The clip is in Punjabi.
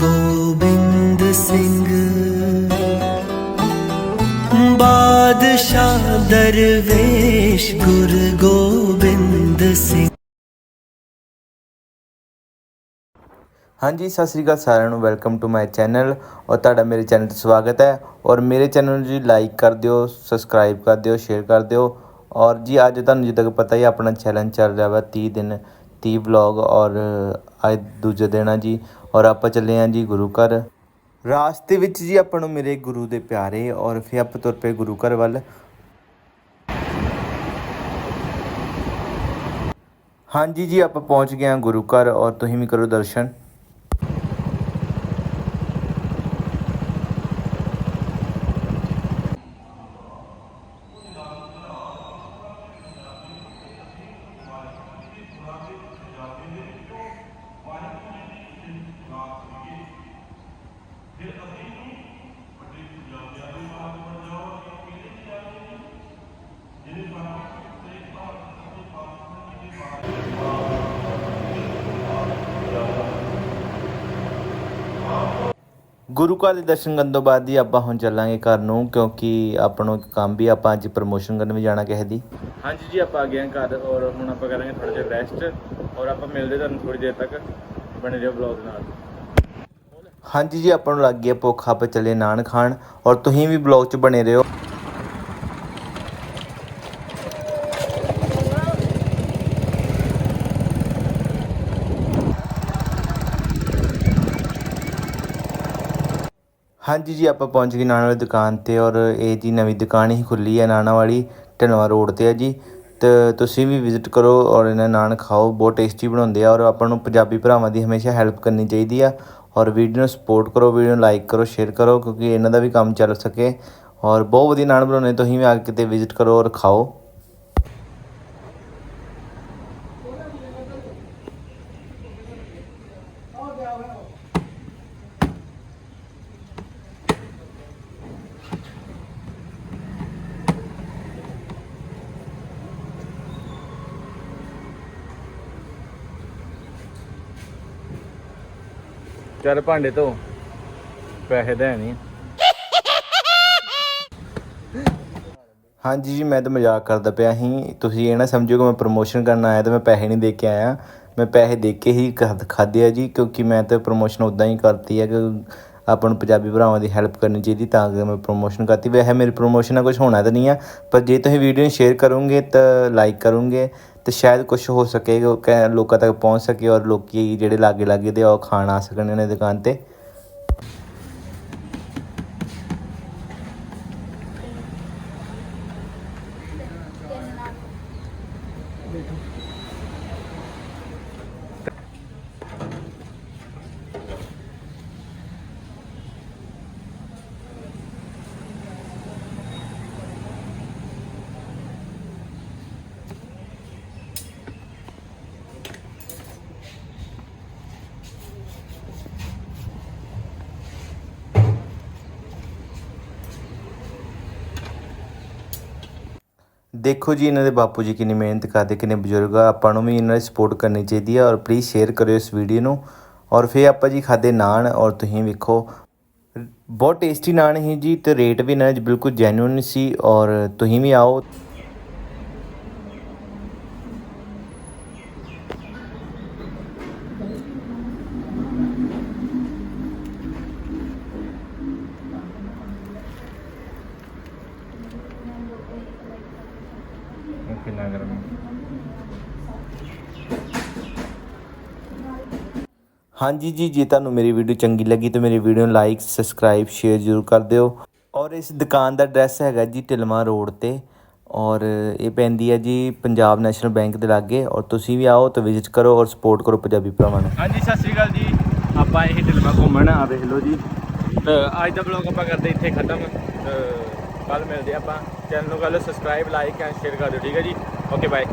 ਗੋਬਿੰਦ ਸਿੰਘ ਬਾਦਸ਼ਾਹ ਦਰਵੇਸ਼ ਗੁਰ ਗੋਬਿੰਦ ਸਿੰਘ ਹਾਂਜੀ, ਸਤਿ ਸ੍ਰੀ ਅਕਾਲ ਸਾਰਿਆਂ ਨੂੰ। ਵੈਲਕਮ ਟੂ ਮਾਈ ਚੈਨਲ ਔਰ ਤੁਹਾਡਾ ਮੇਰੇ ਚੈਨਲ ਤੇ ਸਵਾਗਤ ਹੈ। ਔਰ ਮੇਰੇ ਚੈਨਲ ਨੂੰ ਜੀ ਲਾਈਕ ਕਰ ਦਿਓ ਸਬਸਕ੍ਰਾਈਬ ਕਰ ਦਿਓ ਸ਼ੇਅਰ ਕਰ ਦਿਓ। ਔਰ ਜੀ, ਅੱਜ ਤੁਹਾਨੂੰ ਜਿੱਦਾਂ ਕਿ ਪਤਾ ਹੀ ਆਪਣਾ ਚੈਲੰਜ ਚੱਲ ਰਿਹਾ ਵਾ 30 ਦਿਨ ਤੀਹ ਵਲੌਗ ਔਰ ਅੱਜ ਦੂਜੇ ਦਿਨ ਆ ਜੀ। ਔਰ ਆਪਾਂ ਚੱਲੇ ਆ ਜੀ ਗੁਰੂ ਘਰ। ਰਾਸਤੇ ਵਿੱਚ ਜੀ ਆਪਾਂ ਨੂੰ ਮੇਰੇ ਗੁਰੂ ਦੇ ਪਿਆਰੇ ਔਰ ਫਿਰ ਆਪਾਂ ਤੁਰ ਪਏ ਗੁਰੂ ਘਰ ਵੱਲ। ਹਾਂਜੀ ਜੀ, ਆਪਾਂ ਪਹੁੰਚ ਗਏ ਹਾਂ ਗੁਰੂ ਘਰ ਔਰ ਤੁਸੀਂ ਵੀ ਕਰੋ ਦਰਸ਼ਨ। ਗੁਰੂ ਘਰ ਦੇ ਦਰਸ਼ਨ ਕਰਨ ਤੋਂ ਬਾਅਦ ਹੀ ਆਪਾਂ ਹੁਣ ਚੱਲਾਂਗੇ ਘਰ ਨੂੰ ਕਿਉਂਕਿ ਆਪਾਂ ਨੂੰ ਇੱਕ ਕੰਮ ਵੀ ਆਪਾਂ ਅੱਜ ਪ੍ਰਮੋਸ਼ਨ ਕਰਨ ਵੀ ਜਾਣਾ ਕਿਸੇ ਦੀ। ਹਾਂਜੀ ਜੀ ਆਪਾਂ ਆ ਗਏ ਹਾਂ ਘਰ ਔਰ ਹੁਣ ਆਪਾਂ ਕਰਾਂਗੇ ਥੋੜਾ ਜਿਹਾ ਰੈਸਟ ਔਰ ਆਪਾਂ ਮਿਲਦੇ ਤੁਹਾਨੂੰ ਥੋੜੀ ਦੇਰ ਤੱਕ ਬਣੇ ਰਹੋ ਵਲੌਗ ਨਾਲ। ਹਾਂਜੀ ਜੀ ਆਪਾਂ ਨੂੰ ਲੱਗ ਗਿਆ ਭੁੱਖ ਆਪਾਂ ਚੱਲੇ ਨਾਨ ਖਾਣ ਔਰ ਤੁਸੀਂ ਵੀ ਵਲੌਗ 'ਚ ਬਣੇ ਰਹੋ। ਹਾਂਜੀ ਜੀ, ਆਪਾਂ ਪਹੁੰਚ ਗਏ ਨਾਨਾ ਵਾਲੀ ਦੁਕਾਨ ਤੇ ਔਰ ਇਹ ਜੀ ਨਵੀਂ ਦੁਕਾਨ ਹੀ ਖੁੱਲੀ ਹੈ ਨਾਨਾ ਵਾਲੀ, ਢਲਵਾ ਰੋਡ ਤੇ ਹੈ ਜੀ। ਤੇ ਤੁਸੀਂ ਵੀ ਵਿਜ਼ਿਟ ਕਰੋ ਔਰ ਇਹਨਾਂ ਨਾਨ ਖਾਓ, ਬਹੁਤ ਟੇਸਟੀ ਬਣਾਉਂਦੇ ਆ ਔਰ ਆਪਾਂ ਨੂੰ ਪੰਜਾਬੀ ਭਰਾਵਾਂ ਦੀ ਹਮੇਸ਼ਾ ਹੈਲਪ ਕਰਨੀ ਚਾਹੀਦੀ ਆ। ਔਰ ਵੀਡੀਓ ਨੂੰ ਸਪੋਰਟ ਕਰੋ ਵੀਡੀਓ ਨੂੰ ਲਾਈਕ ਕਰੋ ਸ਼ੇਅਰ ਕਰੋ ਕਿਉਂਕਿ ਇਹਨਾਂ ਦਾ ਵੀ ਕੰਮ ਚੱਲ ਸਕੇ। ਔਰ ਬਹੁਤ ਵਧੀਆ ਨਾਨ ਬਣਾਉਂਦੇ ਤੁਸੀਂ ਵੀ ਆ ਕੇ ਕਿਤੇ ਵਿਜ਼ਿਟ ਕਰੋ ਔਰ ਖਾਓ। ਚੱਲ ਭਾਂਡੇ ਧੋ। ਪੈਸੇ ਦੇ ਨਹੀਂ ਹਾਂਜੀ ਜੀ, ਮੈਂ ਤਾਂ ਮਜ਼ਾਕ ਕਰਦਾ ਪਿਆ ਸੀ। ਤੁਸੀਂ ਇਹ ਨਾ ਸਮਝੋ ਕਿ ਮੈਂ ਪ੍ਰਮੋਸ਼ਨ ਕਰਨ ਆਇਆ ਤਾਂ ਮੈਂ ਪੈਸੇ ਨਹੀਂ ਦੇ ਕੇ ਆਇਆ। ਮੈਂ ਪੈਸੇ ਦੇ ਕੇ ਹੀ ਖਾਧ- ਖਾਧੇ ਆ ਜੀ, ਕਿਉਂਕਿ ਮੈਂ ਤਾਂ ਪ੍ਰਮੋਸ਼ਨ ਉਦਾਂ ਹੀ ਕਰਤੀ ਹੈ ਕਿ ਆਪਾਂ ਨੂੰ ਪੰਜਾਬੀ ਭਰਾਵਾਂ ਦੀ ਹੈਲਪ ਕਰਨੀ ਚਾਹੀਦੀ ਤਾਂ ਕਿ ਮੈਂ ਪ੍ਰਮੋਸ਼ਨ ਕਰਤੀ। ਵੈਸੇ ਮੇਰੀ ਪ੍ਰਮੋਸ਼ਨ ਨਾਲ ਕੁਝ ਹੋਣਾ ਤਾਂ ਨਹੀਂ ਆ, ਪਰ ਜੇ ਤੁਸੀਂ ਵੀਡੀਓ ਨੂੰ ਸ਼ੇਅਰ ਕਰੋਗੇ ਤਾਂ ਲਾਈਕ ਕਰੋਗੇ ਤਾਂ ਸ਼ਾਇਦ ਕੁਝ ਹੋ ਸਕੇ ਕਿ ਲੋਕਾਂ ਤੱਕ ਪਹੁੰਚ ਸਕੇ ਔਰ ਲੋਕੀ ਜਿਹੜੇ ਲਾਗੇ ਲਾਗੇ ਦੇ ਉਹ ਖਾਣ ਆ ਸਕਣ ਇਹਨਾਂ ਦੀ ਦੁਕਾਨ ਤੇ। ਦੇਖੋ ਜੀ, ਇਹਨਾਂ ਦੇ ਬਾਪੂ ਜੀ ਕਿੰਨੀ ਮਿਹਨਤ ਕਰਦੇ, ਕਿੰਨੇ ਬਜ਼ੁਰਗ ਆ। ਆਪਾਂ ਨੂੰ ਵੀ ਇਹਨਾਂ ਦੀ ਸਪੋਰਟ ਕਰਨੀ ਚਾਹੀਦੀ ਆ ਔਰ ਪਲੀਜ਼ ਸ਼ੇਅਰ ਕਰਿਓ ਇਸ ਵੀਡੀਓ ਨੂੰ। ਔਰ ਫਿਰ ਆਪਾਂ ਜੀ ਖਾਦੇ ਨਾਨ ਔਰ ਤੁਸੀਂ ਵੇਖੋ। ਬਹੁਤ ਟੇਸਟੀ ਨਾਨ ਸੀ ਜੀ ਤੇ ਰੇਟ ਵੀ ਇਹਨਾਂ ਦੇ ਬਿਲਕੁਲ ਜੈਨੂਇਨ ਸੀ ਔਰ ਤੁਸੀਂ ਵੀ ਆਓ। ਕਿੰਨਾ ਗਰਮ ਹਾਂਜੀ ਜੀ ਜੇ ਤੁਹਾਨੂੰ ਮੇਰੀ ਵੀਡੀਓ ਚੰਗੀ ਲੱਗੀ ਤਾਂ ਮੇਰੀ ਵੀਡੀਓ ਨੂੰ ਲਾਈਕ ਸਬਸਕ੍ਰਾਈਬ ਸ਼ੇਅਰ ਜ਼ਰੂਰ ਕਰ ਦਿਓ। ਔਰ ਇਸ ਦੁਕਾਨ ਦਾ ਐਡਰੈਸ ਹੈਗਾ ਜੀ ਢਿਲਮਾ ਰੋਡ ਤੇ। ਔਰ ਇਹ ਪੈਂਦੀ ਹੈ ਜੀ ਪੰਜਾਬ ਨੈਸ਼ਨਲ ਬੈਂਕ ਦੇ ਲਾਗੇ। ਔਰ ਤੁਸੀਂ ਵੀ ਆਓ ਤਾਂ ਵਿਜ਼ਿਟ ਕਰੋ ਔਰ ਸਪੋਰਟ ਕਰੋ ਪੰਜਾਬੀ ਭਰਾਵਾਂ ਨੂੰ। ਹਾਂਜੀ ਸਤਿ ਸ੍ਰੀ ਅਕਾਲ ਜੀ। ਆਪਾਂ ਇਹ ਢਿਲਮਾ ਘੁੰਮਣ ਆ ਵੇਖ ਲਓ ਜੀ। ਅੱਜ ਦਾ ਵਲੌਗ ਆਪਾਂ ਕਰਦੇ ਇੱਥੇ ਖਤਮ। ਕੱਲ ਮਿਲਦੇ ਆਪਾਂ। ਚੈਨਲ ਨੂੰ ਕਰ ਲਓ ਸਬਸਕ੍ਰਾਈਬ ਲਾਈਕ ਐਂਡ ਸ਼ੇਅਰ ਕਰ ਦਿਓ, ਠੀਕ ਹੈ ਜੀ? Okay bye